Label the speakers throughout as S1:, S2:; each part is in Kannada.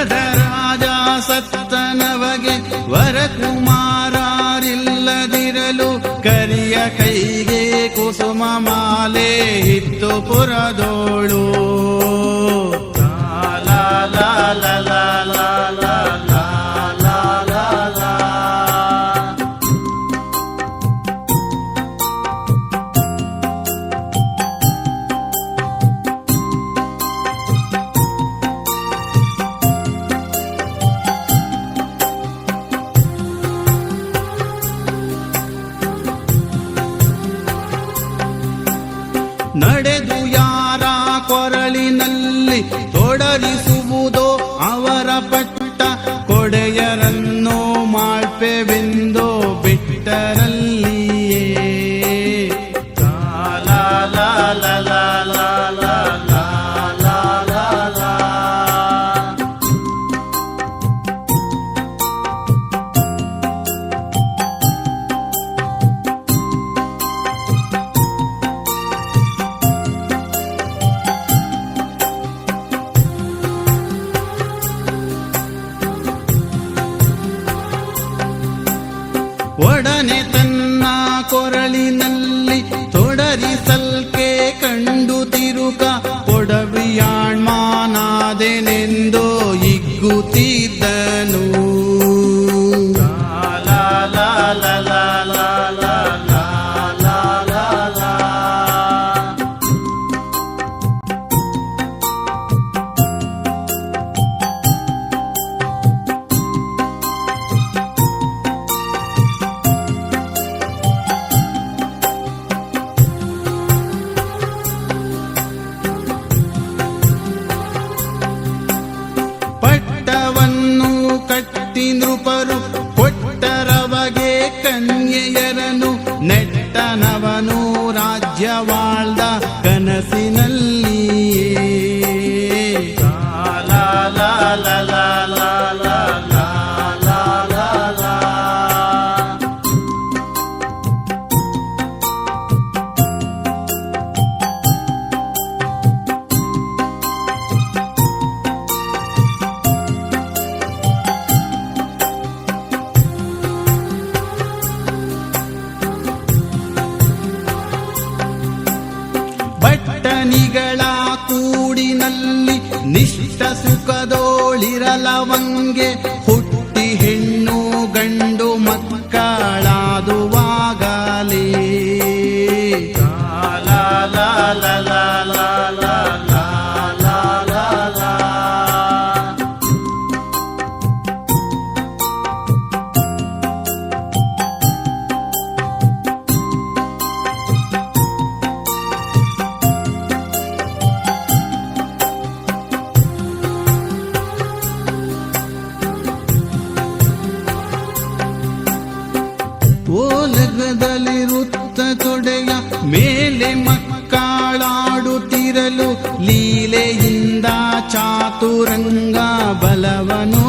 S1: ದಶರಥ ರಾಜ ಸತ್ತನವಗೆ ವರಕುಮಾರರಿಲ್ಲದಿರಲು ಕರಿಯ ಕೈಗೆ ಕುಸುಮ ಮಾಲೆ ಇತ್ತು ಪುರದೋಳು. കൊടയറന്നു മാൾപ്പെ ബിന്ദു ಒಡನೆ ತನ್ನ ಕೊರಳಿನಲ್ಲಿ ತೊಡರಿಸಲ್ಕೆ ಕಂಡು ತಿರುಕ ಒಡವಿಯಾಣ್ಮಾನಾದೆನೆಂದೋ ಇಗ್ಗುತ್ತಿದ್ದನು. ಋಷಿಗಳ ಕೂಡಿನಲ್ಲಿ ನಿಷ್ಠ ಸುಖದೋಳಿರಲವಂಗೆ ಓಲಗದಲ್ಲಿರುತ್ತ ತೊಡೆಯ ಮೇಲೆ ಮಕ್ಕಳಾಡುತ್ತಿರಲು ಲೀಲೆಯಿಂದ ಚಾತುರಂಗ
S2: ಬಲವನು.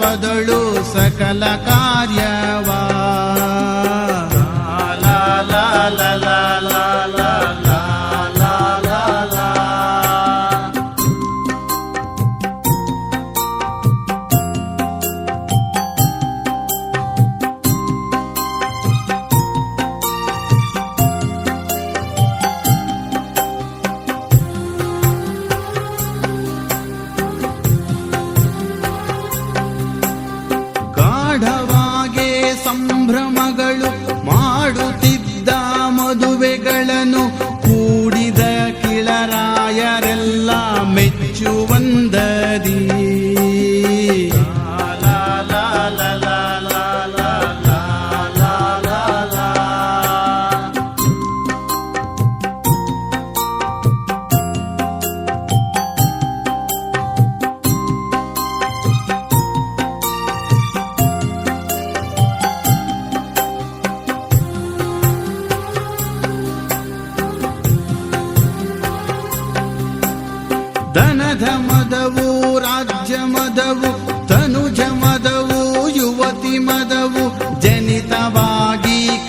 S2: ಪದಳು ಸಕಲ सकलकार्य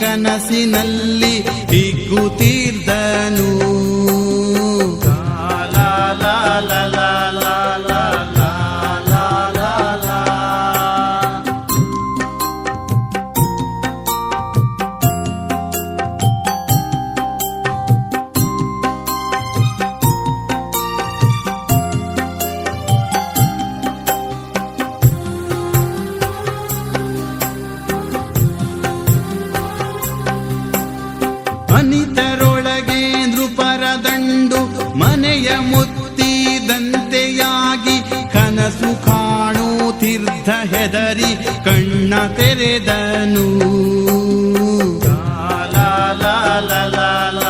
S2: ಕನಸಿನಲ್ಲಿ ಹಿಗ್ಗುತ್ತೀ ಮನಿತರೊಳಗೆ ನೃಪರದಂಡು ಮನೆಯ ಮುತ್ತಿದಂತೆಯಾಗಿ ಕನಸು ಕಾಣು ತೀರ್ಥ ಹೆದರಿ ಕಣ್ಣ ತೆರೆದನು.
S1: ಲಾಲ